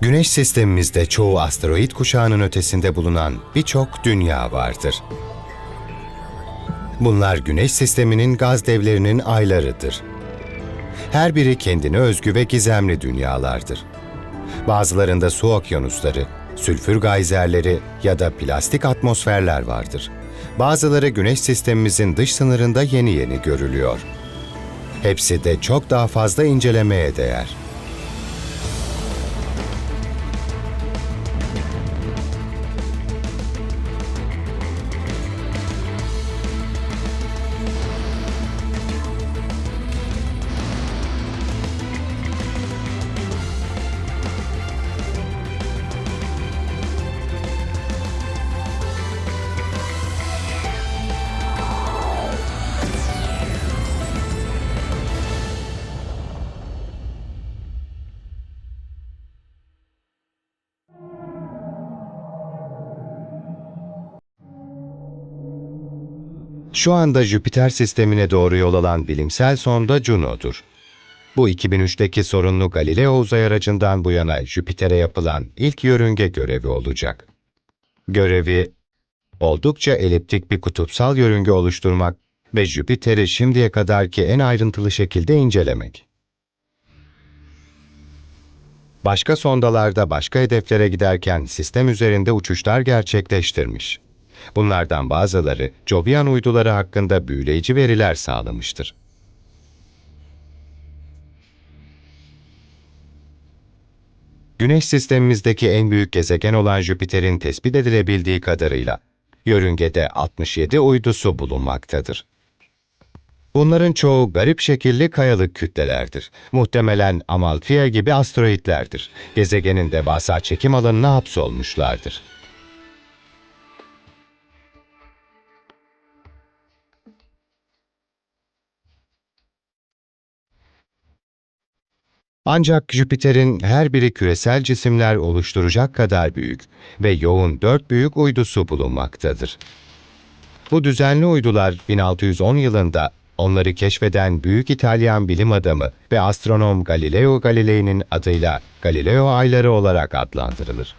Güneş sistemimizde çoğu asteroid kuşağının ötesinde bulunan birçok dünya vardır. Bunlar Güneş sisteminin gaz devlerinin aylarıdır. Her biri kendine özgü ve gizemli dünyalardır. Bazılarında su okyanusları, sülfür gayzerleri ya da plastik atmosferler vardır. Bazıları Güneş sistemimizin dış sınırında yeni yeni görülüyor. Hepsi de çok daha fazla incelemeye değer. Şu anda Jüpiter sistemine doğru yol alan bilimsel sonda Juno'dur. Bu 2003'teki sorunlu Galileo uzay aracından bu yana Jüpiter'e yapılan ilk yörünge görevi olacak. Görevi, oldukça eliptik bir kutupsal yörünge oluşturmak ve Jüpiter'i şimdiye kadarki en ayrıntılı şekilde incelemek. Başka sondalarda başka hedeflere giderken sistem üzerinde uçuşlar gerçekleştirmiş. Bunlardan bazıları Jovian uyduları hakkında büyüleyici veriler sağlamıştır. Güneş sistemimizdeki en büyük gezegen olan Jüpiter'in tespit edilebildiği kadarıyla yörüngede 67 uydusu bulunmaktadır. Bunların çoğu garip şekilli kayalık kütlelerdir. Muhtemelen Amalthea gibi asteroitlerdir. Gezegenin devasa çekim alanına hapsolmuşlardır. Ancak Jüpiter'in her biri küresel cisimler oluşturacak kadar büyük ve yoğun dört büyük uydusu bulunmaktadır. Bu düzenli uydular 1610 yılında onları keşfeden büyük İtalyan bilim adamı ve astronom Galileo Galilei'nin adıyla Galileo ayları olarak adlandırılır.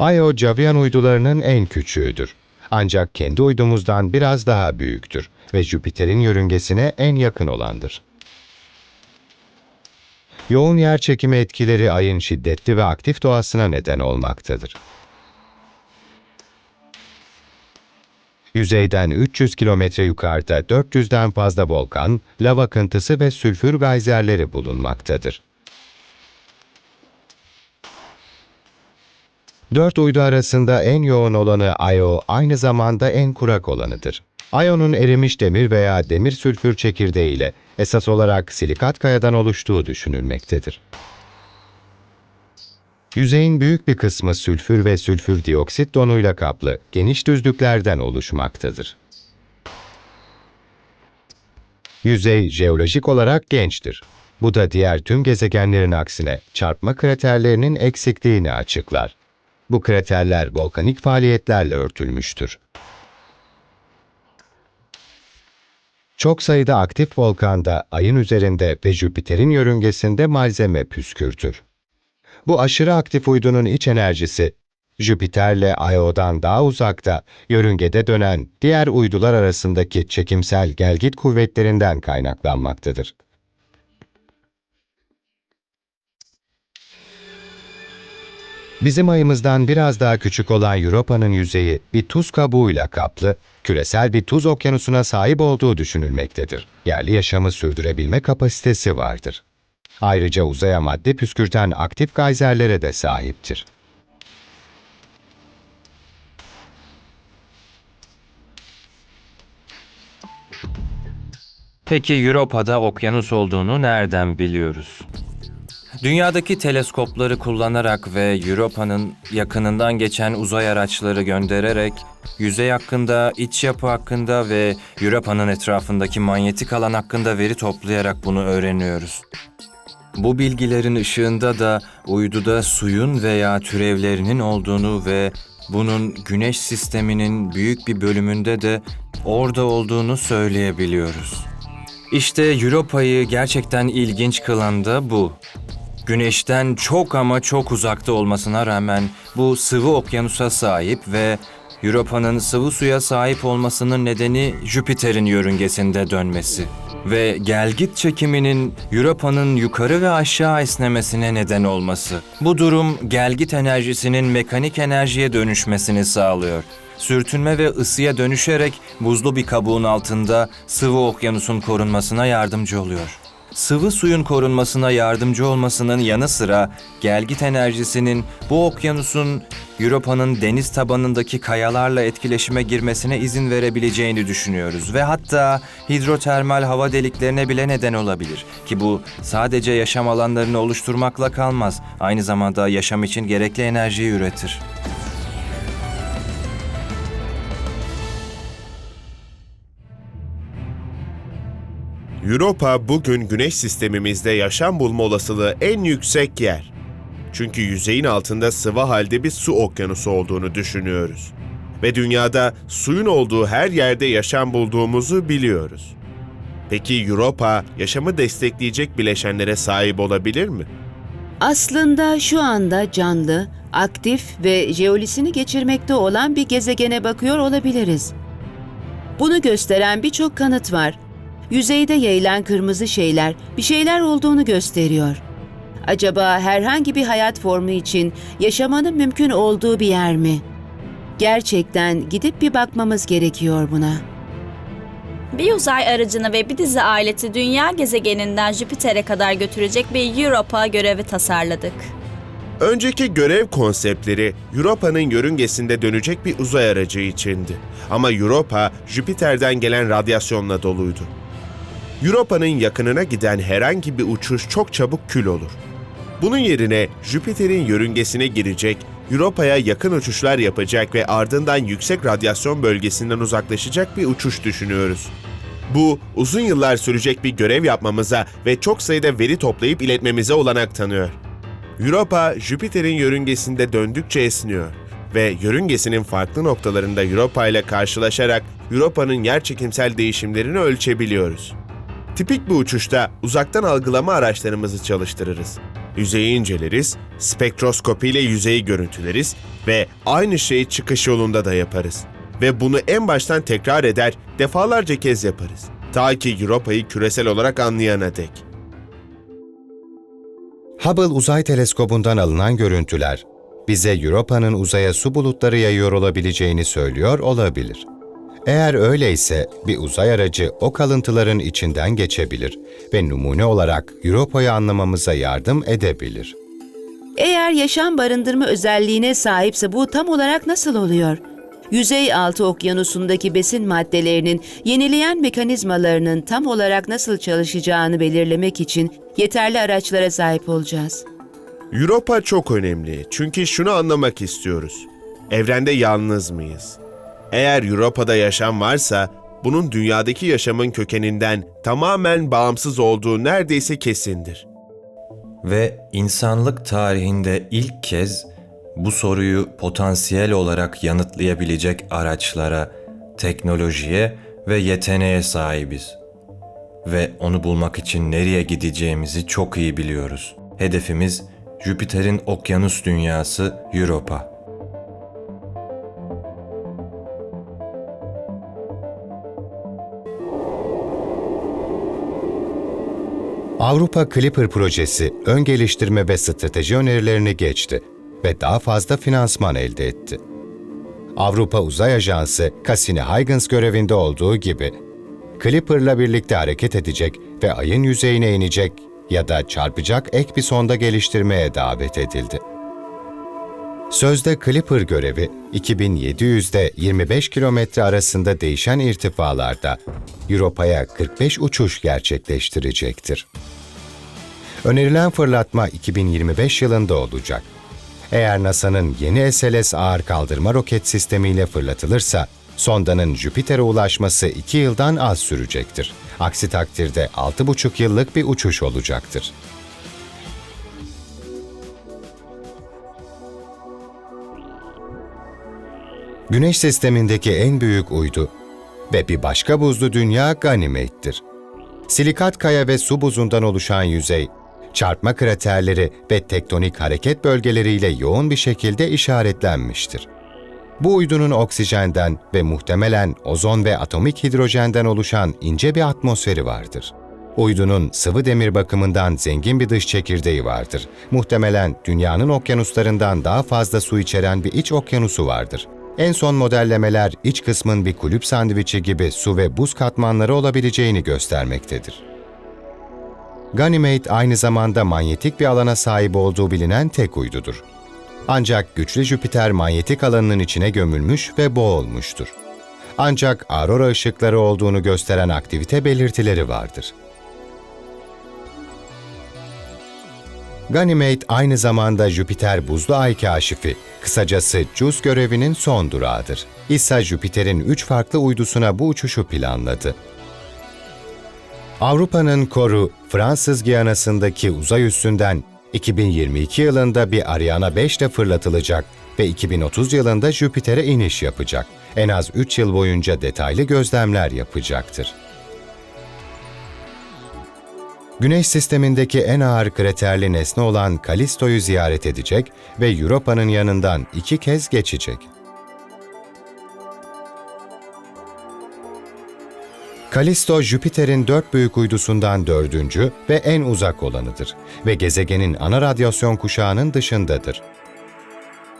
Io, Jovian uydularının en küçüğüdür. Ancak kendi uydumuzdan biraz daha büyüktür ve Jüpiter'in yörüngesine en yakın olandır. Yoğun yer çekimi etkileri ayın şiddetli ve aktif doğasına neden olmaktadır. Yüzeyden 300 kilometre yukarıda 400'den fazla volkan, lav akıntısı ve sülfür gayzerleri bulunmaktadır. Dört uydu arasında en yoğun olanı Io aynı zamanda en kurak olanıdır. Io'nun erimiş demir veya demir sülfür çekirdeği ile esas olarak silikat kayadan oluştuğu düşünülmektedir. Yüzeyin büyük bir kısmı sülfür ve sülfür dioksit donuyla kaplı geniş düzlüklerden oluşmaktadır. Yüzey jeolojik olarak gençtir. Bu da diğer tüm gezegenlerin aksine çarpma kraterlerinin eksikliğini açıklar. Bu kraterler volkanik faaliyetlerle örtülmüştür. Çok sayıda aktif volkanda ayın üzerinde ve Jüpiter'in yörüngesinde malzeme püskürtür. Bu aşırı aktif uydunun iç enerjisi, Jüpiter'le Io'dan daha uzakta, yörüngede dönen diğer uydular arasındaki çekimsel gelgit kuvvetlerinden kaynaklanmaktadır. Bizim ayımızdan biraz daha küçük olan Europa'nın yüzeyi bir tuz kabuğuyla kaplı, küresel bir tuz okyanusuna sahip olduğu düşünülmektedir. Yerli yaşamı sürdürebilme kapasitesi vardır. Ayrıca uzaya madde püskürten aktif gayzerlere de sahiptir. Peki Europa'da okyanus olduğunu nereden biliyoruz? Dünyadaki teleskopları kullanarak ve Europa'nın yakınından geçen uzay araçları göndererek yüzey hakkında, iç yapı hakkında ve Europa'nın etrafındaki manyetik alan hakkında veri toplayarak bunu öğreniyoruz. Bu bilgilerin ışığında da uyduda suyun veya türevlerinin olduğunu ve bunun güneş sisteminin büyük bir bölümünde de orada olduğunu söyleyebiliyoruz. İşte Europa'yı gerçekten ilginç kılan da bu. Güneşten çok ama çok uzakta olmasına rağmen bu sıvı okyanusa sahip ve Europa'nın sıvı suya sahip olmasının nedeni Jüpiter'in yörüngesinde dönmesi ve gelgit çekiminin Europa'nın yukarı ve aşağı esnemesine neden olması. Bu durum gelgit enerjisinin mekanik enerjiye dönüşmesini sağlıyor. Sürtünme ve ısıya dönüşerek buzlu bir kabuğun altında sıvı okyanusun korunmasına yardımcı oluyor. Sıvı suyun korunmasına yardımcı olmasının yanı sıra gelgit enerjisinin bu okyanusun Europa'nın deniz tabanındaki kayalarla etkileşime girmesine izin verebileceğini düşünüyoruz ve hatta hidrotermal hava deliklerine bile neden olabilir ki bu sadece yaşam alanlarını oluşturmakla kalmaz, aynı zamanda yaşam için gerekli enerjiyi üretir. Europa bugün güneş sistemimizde yaşam bulma olasılığı en yüksek yer. Çünkü yüzeyin altında sıvı halde bir su okyanusu olduğunu düşünüyoruz. Ve dünyada suyun olduğu her yerde yaşam bulduğumuzu biliyoruz. Peki Europa yaşamı destekleyecek bileşenlere sahip olabilir mi? Aslında şu anda canlı, aktif ve jeolisini geçirmekte olan bir gezegene bakıyor olabiliriz. Bunu gösteren birçok kanıt var. Yüzeyde yayılan kırmızı şeyler bir şeyler olduğunu gösteriyor. Acaba herhangi bir hayat formu için yaşamanın mümkün olduğu bir yer mi? Gerçekten gidip bir bakmamız gerekiyor buna. Bir uzay aracını ve bir dizi aleti dünya gezegeninden Jüpiter'e kadar götürecek bir Europa görevi tasarladık. Önceki görev konseptleri Europa'nın yörüngesinde dönecek bir uzay aracı içindi. Ama Europa Jüpiter'den gelen radyasyonla doluydu. Europa'nın yakınına giden herhangi bir uçuş çok çabuk kül olur. Bunun yerine Jüpiter'in yörüngesine girecek, Europa'ya yakın uçuşlar yapacak ve ardından yüksek radyasyon bölgesinden uzaklaşacak bir uçuş düşünüyoruz. Bu, uzun yıllar sürecek bir görev yapmamıza ve çok sayıda veri toplayıp iletmemize olanak tanıyor. Europa, Jüpiter'in yörüngesinde döndükçe esniyor ve yörüngesinin farklı noktalarında Europa ile karşılaşarak Europa'nın yerçekimsel değişimlerini ölçebiliyoruz. Tipik bir uçuşta uzaktan algılama araçlarımızı çalıştırırız. Yüzeyi inceleriz, spektroskopi ile yüzeyi görüntüleriz ve aynı şeyi çıkış yolunda da yaparız. Ve bunu en baştan tekrar eder, defalarca kez yaparız. Ta ki Europa'yı küresel olarak anlayana dek. Hubble Uzay Teleskobu'ndan alınan görüntüler bize Europa'nın uzaya su bulutları yayıyor olabileceğini söylüyor olabilir. Eğer öyleyse bir uzay aracı o kalıntıların içinden geçebilir ve numune olarak Europa'yı anlamamıza yardım edebilir. Eğer yaşam barındırma özelliğine sahipse bu tam olarak nasıl oluyor? Yüzey altı okyanusundaki besin maddelerinin yenileyen mekanizmalarının tam olarak nasıl çalışacağını belirlemek için yeterli araçlara sahip olacağız. Europa çok önemli çünkü şunu anlamak istiyoruz. Evrende yalnız mıyız? Eğer Europa'da yaşam varsa bunun dünyadaki yaşamın kökeninden tamamen bağımsız olduğu neredeyse kesindir. Ve insanlık tarihinde ilk kez bu soruyu potansiyel olarak yanıtlayabilecek araçlara, teknolojiye ve yeteneğe sahibiz. Ve onu bulmak için nereye gideceğimizi çok iyi biliyoruz. Hedefimiz Jüpiter'in okyanus dünyası Europa. Avrupa Clipper projesi ön geliştirme ve strateji önerilerini geçti ve daha fazla finansman elde etti. Avrupa Uzay Ajansı Cassini-Huygens görevinde olduğu gibi Clipper'la birlikte hareket edecek ve ayın yüzeyine inecek ya da çarpacak ek bir sonda geliştirmeye davet edildi. Sözde Clipper görevi 2700'de 25 kilometre arasında değişen irtifalarda Europa'ya 45 uçuş gerçekleştirecektir. Önerilen fırlatma 2025 yılında olacak. Eğer NASA'nın yeni SLS ağır kaldırma roket sistemiyle fırlatılırsa, sondanın Jüpiter'e ulaşması 2 yıldan az sürecektir. Aksi takdirde 6,5 yıllık bir uçuş olacaktır. Güneş sistemindeki en büyük uydu ve bir başka buzlu dünya Ganymede'dir. Silikat kaya ve su buzundan oluşan yüzey, çarpma kraterleri ve tektonik hareket bölgeleriyle yoğun bir şekilde işaretlenmiştir. Bu uydunun oksijenden ve muhtemelen ozon ve atomik hidrojenden oluşan ince bir atmosferi vardır. Uydunun sıvı demir bakımından zengin bir dış çekirdeği vardır. Muhtemelen dünyanın okyanuslarından daha fazla su içeren bir iç okyanusu vardır. En son modellemeler iç kısmın bir kulüp sandviçi gibi su ve buz katmanları olabileceğini göstermektedir. Ganymede aynı zamanda manyetik bir alana sahip olduğu bilinen tek uydudur. Ancak güçlü Jüpiter manyetik alanının içine gömülmüş ve boğulmuştur. Ancak aurora ışıkları olduğunu gösteren aktivite belirtileri vardır. Ganymede aynı zamanda Jüpiter buzlu ay kaşifi, kısacası JUICE görevinin son durağıdır. İsa Jüpiter'in üç farklı uydusuna bu uçuşu planladı. Avrupa'nın koru Fransız Giyana'sındaki uzay üssünden 2022 yılında bir Ariane 5 ile fırlatılacak ve 2030 yılında Jüpiter'e iniş yapacak. En az 3 yıl boyunca detaylı gözlemler yapacaktır. Güneş sistemindeki en ağır kraterli nesne olan Kalisto'yu ziyaret edecek ve Europa'nın yanından iki kez geçecek. Kalisto, Jüpiter'in dört büyük uydusundan dördüncü ve en uzak olanıdır ve gezegenin ana radyasyon kuşağının dışındadır.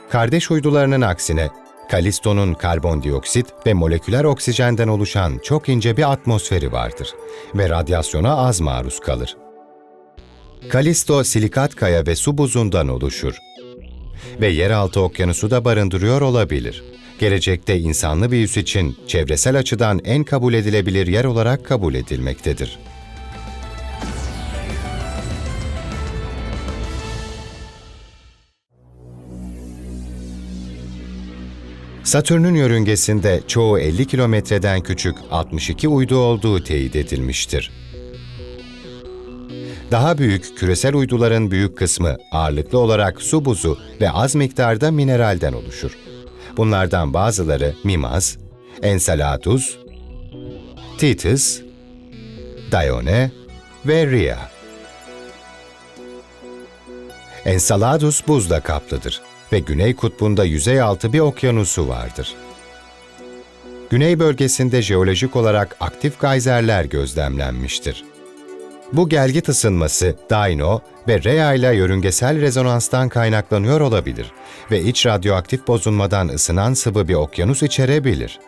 Kardeş uydularının aksine, Kalisto'nun karbondioksit ve moleküler oksijenden oluşan çok ince bir atmosferi vardır ve radyasyona az maruz kalır. Kalisto, silikat kaya ve su buzundan oluşur ve yeraltı okyanusu da barındırıyor olabilir. Gelecekte insanlı bir üs için çevresel açıdan en kabul edilebilir yer olarak kabul edilmektedir. Satürn'ün yörüngesinde çoğu 50 kilometreden küçük 62 uydu olduğu teyit edilmiştir. Daha büyük küresel uyduların büyük kısmı ağırlıklı olarak su buzu ve az miktarda mineralden oluşur. Bunlardan bazıları Mimaz, Enceladus, Titus, Dione ve Rhea. Enceladus buzla kaplıdır ve Güney Kutbu'nda yüzey altı bir okyanusu vardır. Güney bölgesinde jeolojik olarak aktif gayzerler gözlemlenmiştir. Bu gelgit ısınması Dino ve Rhea ile yörüngesel rezonanstan kaynaklanıyor olabilir ve iç radyoaktif bozulmadan ısınan sıvı bir okyanus içerebilir.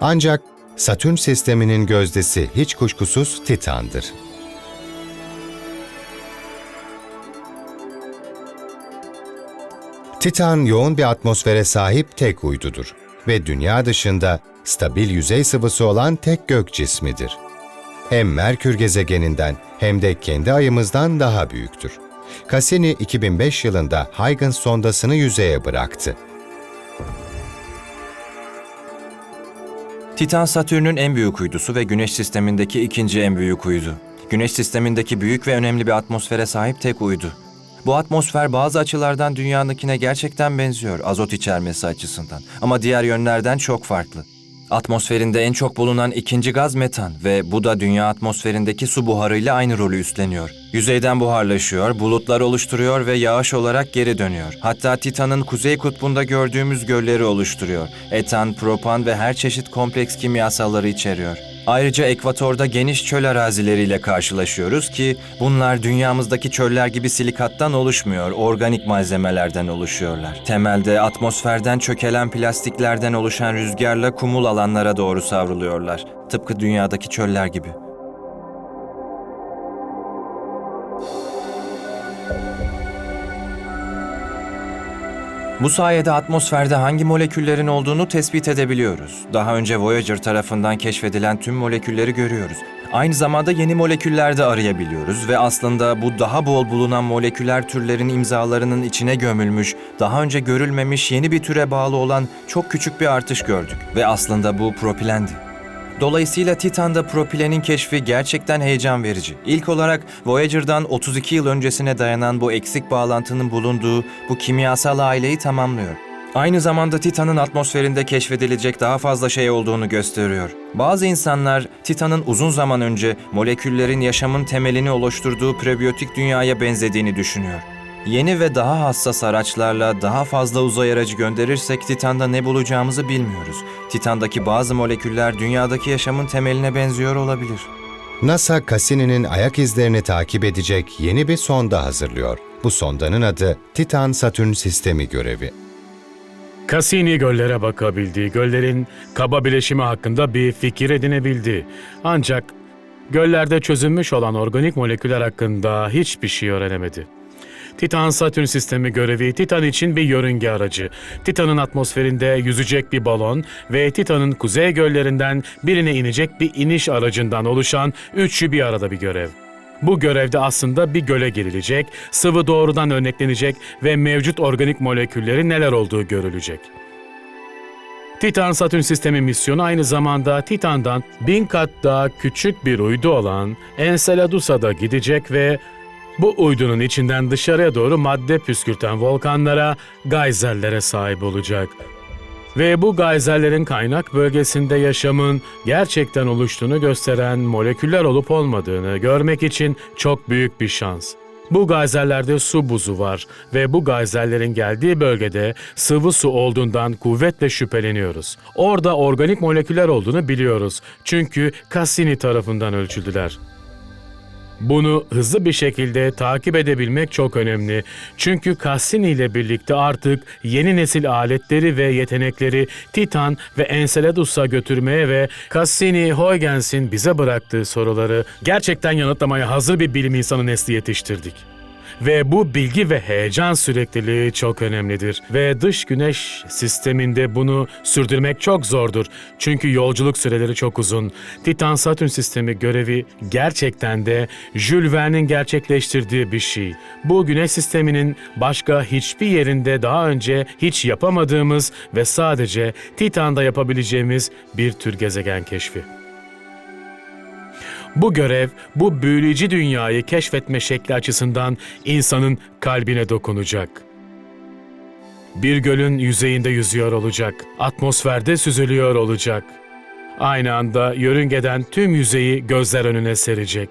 Ancak Satürn sisteminin gözdesi hiç kuşkusuz Titan'dır. Titan yoğun bir atmosfere sahip tek uydudur ve dünya dışında stabil yüzey sıvısı olan tek gök cismidir. Hem Merkür gezegeninden hem de kendi ayımızdan daha büyüktür. Cassini 2005 yılında Huygens sondasını yüzeye bıraktı. Titan Satürn'ün en büyük uydusu ve Güneş sistemindeki ikinci en büyük uydu. Güneş sistemindeki büyük ve önemli bir atmosfere sahip tek uydu. Bu atmosfer bazı açılardan dünyadakine gerçekten benziyor azot içermesi açısından ama diğer yönlerden çok farklı. Atmosferinde en çok bulunan ikinci gaz metan ve bu da dünya atmosferindeki su buharıyla aynı rolü üstleniyor. Yüzeyden buharlaşıyor, bulutlar oluşturuyor ve yağış olarak geri dönüyor. Hatta Titan'ın kuzey kutbunda gördüğümüz gölleri oluşturuyor. Etan, propan ve her çeşit kompleks kimyasalları içeriyor. Ayrıca ekvatorda geniş çöl arazileriyle karşılaşıyoruz ki bunlar dünyamızdaki çöller gibi silikattan oluşmuyor, organik malzemelerden oluşuyorlar. Temelde atmosferden çökelen plastiklerden oluşan rüzgarla kumul alanlara doğru savruluyorlar. Tıpkı dünyadaki çöller gibi. Bu sayede atmosferde hangi moleküllerin olduğunu tespit edebiliyoruz. Daha önce Voyager tarafından keşfedilen tüm molekülleri görüyoruz. Aynı zamanda yeni moleküller de arayabiliyoruz ve aslında bu daha bol bulunan moleküler türlerin imzalarının içine gömülmüş, daha önce görülmemiş yeni bir türe bağlı olan çok küçük bir artış gördük. Ve aslında bu propilendi. Dolayısıyla Titan'da propilenin keşfi gerçekten heyecan verici. İlk olarak Voyager'dan 32 yıl öncesine dayanan bu eksik bağlantının bulunduğu bu kimyasal aileyi tamamlıyor. Aynı zamanda Titan'ın atmosferinde keşfedilecek daha fazla şey olduğunu gösteriyor. Bazı insanlar Titan'ın uzun zaman önce moleküllerin yaşamın temelini oluşturduğu prebiyotik dünyaya benzediğini düşünüyor. Yeni ve daha hassas araçlarla daha fazla uzay aracı gönderirsek Titan'da ne bulacağımızı bilmiyoruz. Titan'daki bazı moleküller dünyadaki yaşamın temeline benziyor olabilir. NASA, Cassini'nin ayak izlerini takip edecek yeni bir sonda hazırlıyor. Bu sondanın adı Titan-Satürn sistemi görevi. Cassini göllere bakabildi, göllerin kaba bileşimi hakkında bir fikir edinebildi. Ancak göllerde çözülmüş olan organik moleküller hakkında hiçbir şey öğrenemedi. Titan Satürn sistemi görevi Titan için bir yörünge aracı. Titan'ın atmosferinde yüzecek bir balon ve Titan'ın kuzey göllerinden birine inecek bir iniş aracından oluşan üçlü bir arada bir görev. Bu görevde aslında bir göle girilecek, sıvı doğrudan örneklenecek ve mevcut organik moleküllerin neler olduğu görülecek. Titan Satürn sistemi misyonu aynı zamanda Titan'dan bin kat daha küçük bir uydu olan Enceladus'a da gidecek ve bu uydunun içinden dışarıya doğru madde püskürten volkanlara, gayzerlere sahip olacak. Ve bu gayzerlerin kaynak bölgesinde yaşamın gerçekten oluştuğunu gösteren moleküller olup olmadığını görmek için çok büyük bir şans. Bu gayzerlerde su buzu var ve bu gayzerlerin geldiği bölgede sıvı su olduğundan kuvvetle şüpheleniyoruz. Orada organik moleküller olduğunu biliyoruz çünkü Cassini tarafından ölçüldüler. Bunu hızlı bir şekilde takip edebilmek çok önemli. Çünkü Cassini ile birlikte artık yeni nesil aletleri ve yetenekleri Titan ve Enceladus'a götürmeye ve Cassini-Huygens bize bıraktığı soruları gerçekten yanıtlamaya hazır bir bilim insanı nesli yetiştirdik. Ve bu bilgi ve heyecan sürekliliği çok önemlidir. Ve dış güneş sisteminde bunu sürdürmek çok zordur. Çünkü yolculuk süreleri çok uzun. Titan-Satürn sistemi görevi gerçekten de Jules Verne'in gerçekleştirdiği bir şey. Bu güneş sisteminin başka hiçbir yerinde daha önce hiç yapamadığımız ve sadece Titan'da yapabileceğimiz bir tür gezegen keşfi. Bu görev, bu büyüleyici dünyayı keşfetme şekli açısından insanın kalbine dokunacak. Bir gölün yüzeyinde yüzüyor olacak, atmosferde süzülüyor olacak. Aynı anda yörüngeden tüm yüzeyi gözler önüne serecek.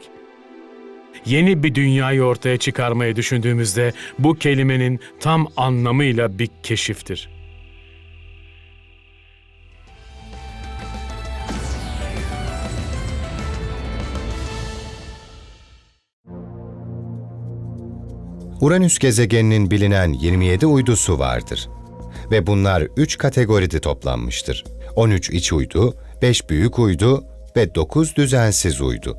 Yeni bir dünyayı ortaya çıkarmayı düşündüğümüzde bu kelimenin tam anlamıyla bir keşiftir. Uranüs gezegeninin bilinen 27 uydusu vardır. Ve bunlar 3 kategoride toplanmıştır. 13 iç uydu, 5 büyük uydu ve 9 düzensiz uydu.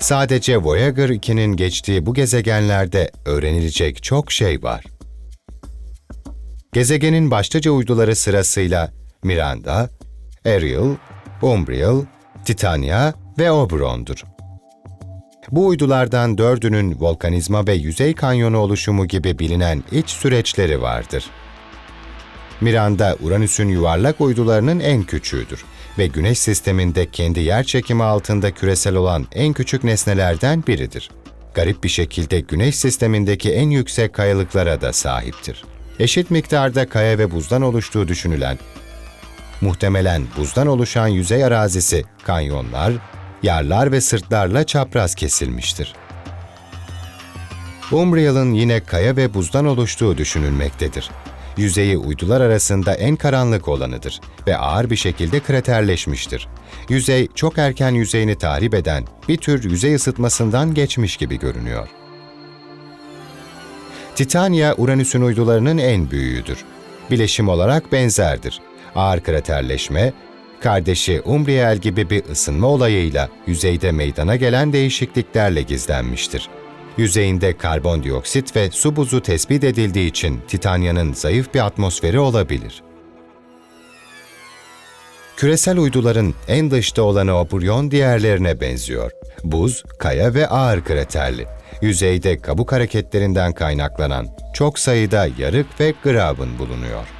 Sadece Voyager 2'nin geçtiği bu gezegenlerde öğrenilecek çok şey var. Gezegenin başlıca uyduları sırasıyla Miranda, Ariel, Umbriel, Titania ve Oberon'dur. Bu uydulardan dördünün volkanizma ve yüzey kanyonu oluşumu gibi bilinen iç süreçleri vardır. Miranda, Uranüs'ün yuvarlak uydularının en küçüğüdür ve Güneş sisteminde kendi yer çekimi altında küresel olan en küçük nesnelerden biridir. Garip bir şekilde Güneş sistemindeki en yüksek kayalıklara da sahiptir. Eşit miktarda kaya ve buzdan oluştuğu düşünülen, muhtemelen buzdan oluşan yüzey arazisi, kanyonlar, yarlar ve sırtlarla çapraz kesilmiştir. Umbriel'ın yine kaya ve buzdan oluştuğu düşünülmektedir. Yüzeyi uydular arasında en karanlık olanıdır ve ağır bir şekilde kraterleşmiştir. Yüzey çok erken yüzeyini tahrip eden bir tür yüzey ısıtmasından geçmiş gibi görünüyor. Titania, Uranüs'ün uydularının en büyüğüdür. Bileşim olarak benzerdir. Ağır kraterleşme, kardeşi Umbriel gibi bir ısınma olayıyla yüzeyde meydana gelen değişikliklerle gizlenmiştir. Yüzeyinde karbondioksit ve su buzu tespit edildiği için Titanya'nın zayıf bir atmosferi olabilir. Küresel uyduların en dışta olanı Opurion diğerlerine benziyor. Buz, kaya ve ağır kraterli. Yüzeyde kabuk hareketlerinden kaynaklanan çok sayıda yarık ve graben bulunuyor.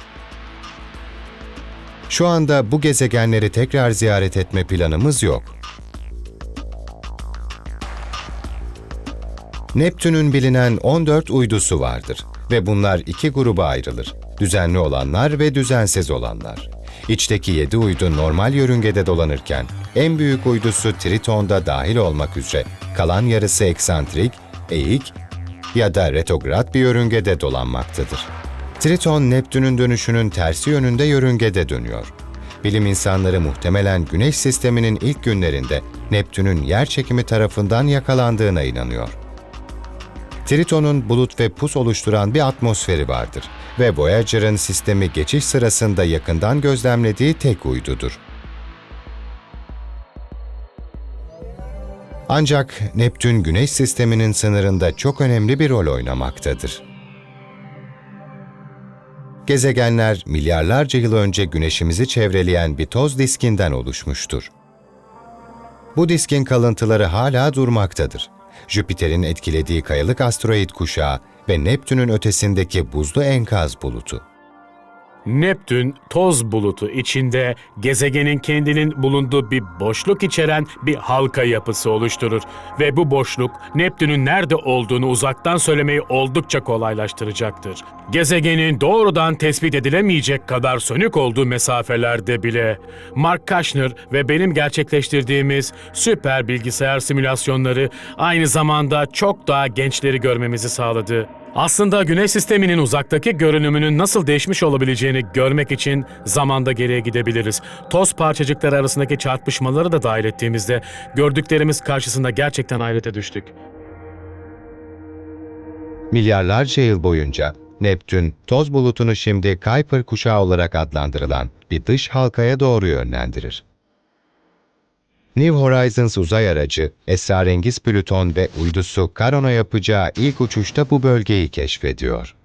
Şu anda bu gezegenleri tekrar ziyaret etme planımız yok. Neptün'ün bilinen 14 uydusu vardır. Ve bunlar iki gruba ayrılır. Düzenli olanlar ve düzensiz olanlar. İçteki yedi uydu normal yörüngede dolanırken en büyük uydusu Triton'da dahil olmak üzere kalan yarısı eksantrik, eğik ya da retrograd bir yörüngede dolanmaktadır. Triton, Neptün'ün dönüşünün tersi yönünde yörüngede dönüyor. Bilim insanları muhtemelen Güneş sisteminin ilk günlerinde Neptün'ün yer çekimi tarafından yakalandığına inanıyor. Triton'un bulut ve pus oluşturan bir atmosferi vardır ve Voyager'ın sistemi geçiş sırasında yakından gözlemlediği tek uydudur. Ancak Neptün Güneş sisteminin sınırında çok önemli bir rol oynamaktadır. Gezegenler milyarlarca yıl önce Güneşimizi çevreleyen bir toz diskinden oluşmuştur. Bu diskin kalıntıları hala durmaktadır. Jüpiter'in etkilediği kayalık asteroid kuşağı ve Neptün'ün ötesindeki buzlu enkaz bulutu. Neptün toz bulutu içinde gezegenin kendinin bulunduğu bir boşluk içeren bir halka yapısı oluşturur ve bu boşluk Neptün'ün nerede olduğunu uzaktan söylemeyi oldukça kolaylaştıracaktır. Gezegenin doğrudan tespit edilemeyecek kadar sönük olduğu mesafelerde bile Mark Kushner ve benim gerçekleştirdiğimiz süper bilgisayar simülasyonları aynı zamanda çok daha gençleri görmemizi sağladı. Aslında Güneş sisteminin uzaktaki görünümünün nasıl değişmiş olabileceğini görmek için zamanda geriye gidebiliriz. Toz parçacıkları arasındaki çarpışmaları da dahil ettiğimizde gördüklerimiz karşısında gerçekten hayrete düştük. Milyarlarca yıl boyunca Neptün, toz bulutunu şimdi Kuiper kuşağı olarak adlandırılan bir dış halkaya doğru yönlendirir. New Horizons uzay aracı, esrarengiz Plüton ve uydusu Charon'a yapacağı ilk uçuşta bu bölgeyi keşfediyor.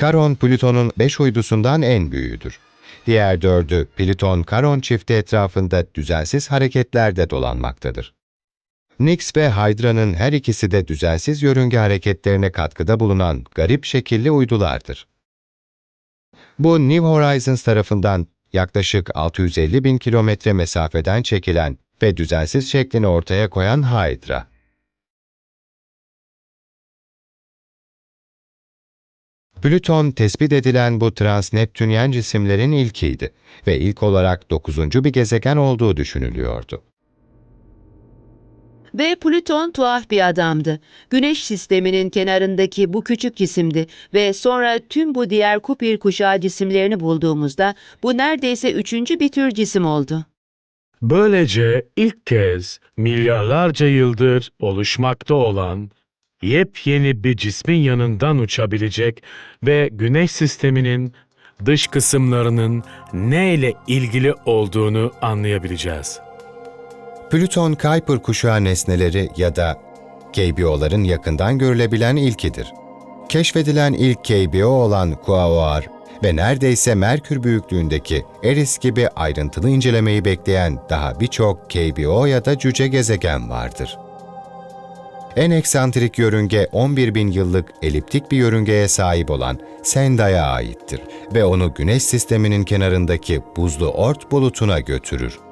Charon, Plüton'un 5 uydusundan en büyüğüdür. Diğer dördü Plüton-Charon çifti etrafında düzensiz hareketlerde dolanmaktadır. Nix ve Hydra'nın her ikisi de düzensiz yörünge hareketlerine katkıda bulunan garip şekilli uydulardır. Bu New Horizons tarafından yaklaşık 650 bin kilometre mesafeden çekilen ve düzensiz şeklini ortaya koyan Hydra. Plüton tespit edilen bu transneptünyen cisimlerin ilkiydi ve ilk olarak dokuzuncu bir gezegen olduğu düşünülüyordu. Ve Plüton tuhaf bir adamdı. Güneş sisteminin kenarındaki bu küçük cisimdi ve sonra tüm bu diğer Kuiper kuşağı cisimlerini bulduğumuzda bu neredeyse üçüncü bir tür cisim oldu. Böylece ilk kez milyarlarca yıldır oluşmakta olan yepyeni bir cismin yanından uçabilecek ve Güneş sisteminin dış kısımlarının ne ile ilgili olduğunu anlayabileceğiz. Plüton Kuiper kuşağı nesneleri ya da KBO'ların yakından görülebilen ilkidir. Keşfedilen ilk KBO olan Quaoar ve neredeyse Merkür büyüklüğündeki Eris gibi ayrıntılı incelemeyi bekleyen daha birçok KBO ya da cüce gezegen vardır. En eksantrik yörünge 11 bin yıllık eliptik bir yörüngeye sahip olan Sendai'ye aittir ve onu Güneş sisteminin kenarındaki buzlu ort bulutuna götürür.